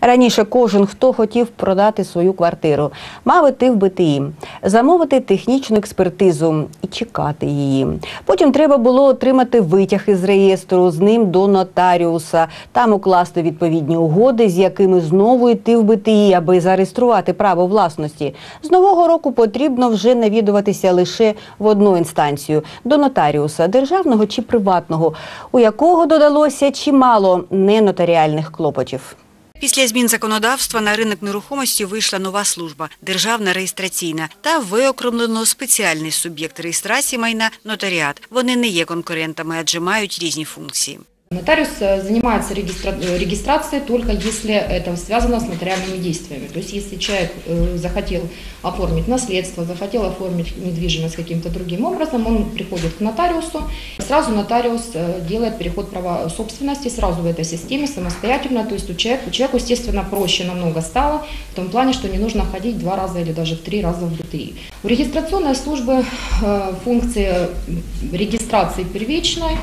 Раніше кожен, хто хотів продати свою квартиру, мав іти в БТІ, замовити технічну експертизу і чекати її. Потім треба було отримати витяг із реєстру, з ним до нотаріуса, там укласти відповідні угоди, з якими знову йти в БТІ, аби зареєструвати право власності. З нового року потрібно вже навідуватися лише в одну інстанцію до нотаріуса, державного чи приватного, у якого додалося чимало ненотаріальних клопотів. Після змін законодавства на ринок нерухомості вийшла нова служба державна реєстраційна та виокремлено спеціальний суб'єкт реєстрації майна нотаріат. Вони не є конкурентами, адже мають різні функції. Нотариус э, занимается регистра- э, регистрацией только если это связано с нотариальными действиями. То есть если человек э, захотел оформить наследство, захотел оформить недвижимость каким-то другим образом, он приходит к нотариусу, сразу нотариус делает переход права собственности сразу в этой системе самостоятельно. То есть у человека, человеку, естественно, проще намного стало в том плане, что не нужно ходить два раза или даже три раза в БТИ. У регистрационной службы функция регистрации первичной,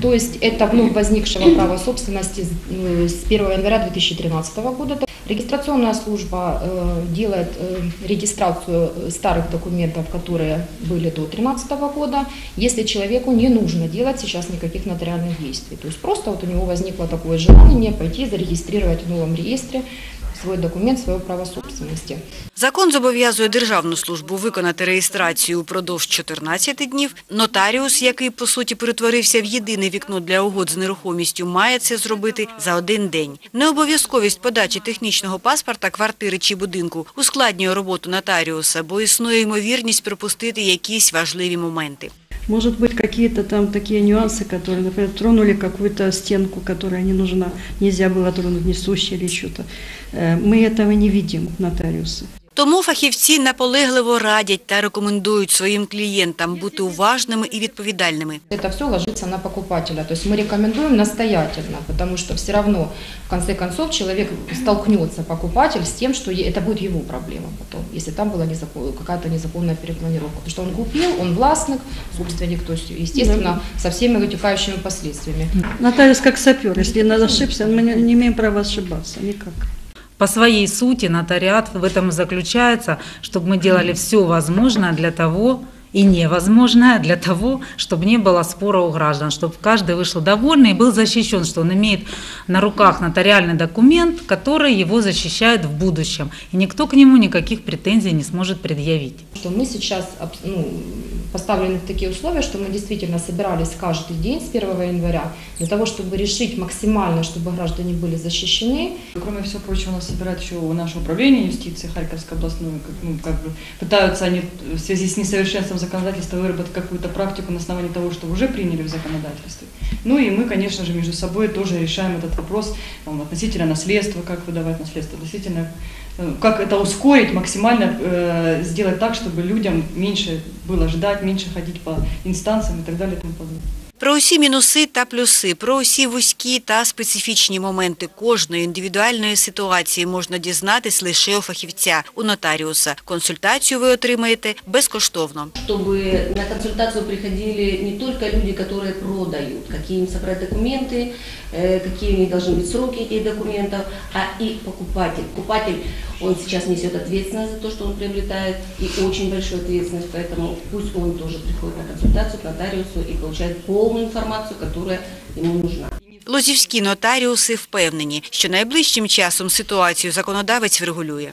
то есть это вновь возникшего права собственности с э, с 1 января 2013 года. Регистрационная служба э, делает э, регистрацию э, старых документов, которые были до 2013 года, если человеку не нужно делать сейчас никаких нотариальных действий. То есть просто вот у него возникло такое желание пойти зарегистрировать в новом реестре свой документ, свое право собственности. Закон зобов'язує Державну службу виконати реєстрацію упродовж 14 днів. Нотаріус, який по суті перетворився в єдине вікно для угод з нерухомістю, має це зробити за один день. Необов'язковість подачі технічного паспорта квартири чи будинку ускладнює роботу нотаріуса, бо існує ймовірність пропустити якісь важливі моменти. Может быть, какие-то там такие нюансы, которые, например, тронули какую-то стенку, которая не нужна, нельзя было тронуть, несущее или что-то. Э, Мы этого не видим, нотариусы. Тому фахівці наполегливо радять та рекомендують своїм клієнтам бути уважними і відповідальними. Это все ложится на покупателя. То есть мы рекомендуем настоятельно, потому что все равно, в конце концов, человек столкнется, покупатель, с тем, что е- это будет его проблема потом, если там была незакон- какая-то незаконная перепланировка. Потому что он купил, он властник, собственник, то есть, естественно, со всеми вытекающими последствиями. Нотариус как сапер, если надо ошибся, мы не не имеем права ошибаться, никак. По своей сути нотариат в этом и заключается, чтобы мы делали все возможное для того, и невозможное для того, чтобы не было спора у граждан, чтобы каждый вышел довольный и был защищен, что он имеет на руках нотариальный документ, который его защищает в будущем. И никто к нему никаких претензий не сможет предъявить. Что мы сейчас ну, поставлены такие условия, что мы действительно собирались каждый день с 1 января для того, чтобы решить максимально, чтобы граждане были защищены, Кроме всего прочего, нас собирает еще наше управление юстиции Харьковской областной. Как, ну, как бы пытаются они в связи с несовершенством законодательства выработать какую-то практику на основании того, что уже приняли в законодательстве. Ну и мы, конечно же, между собой тоже решаем этот вопрос там, относительно наследства, как выдавать наследство, относительно как это ускорить, максимально э, сделать так, чтобы людям меньше было ждать, меньше ходить по инстанциям и так далее и тому подобное. Про усі мінуси та плюси, про усі вузькі та специфічні моменти кожної індивідуальної ситуації можна дізнатись лише у фахівця, у нотаріуса. Консультацію ви отримаєте безкоштовно. чтобы на консультацию приходили не только люди, которые продают, какие им собрать документы, э, какие у них должны быть сроки этих документов, а и покупатель. Покупатель, он сейчас несет ответственность за то, что он приобретает, и очень большую ответственность, поэтому пусть он тоже приходит на консультацию к нотариусу и получает полную информацию, которая ему нужна. Лозівські нотаріуси впевнені, що найближчим часом ситуацію законодавець врегулює.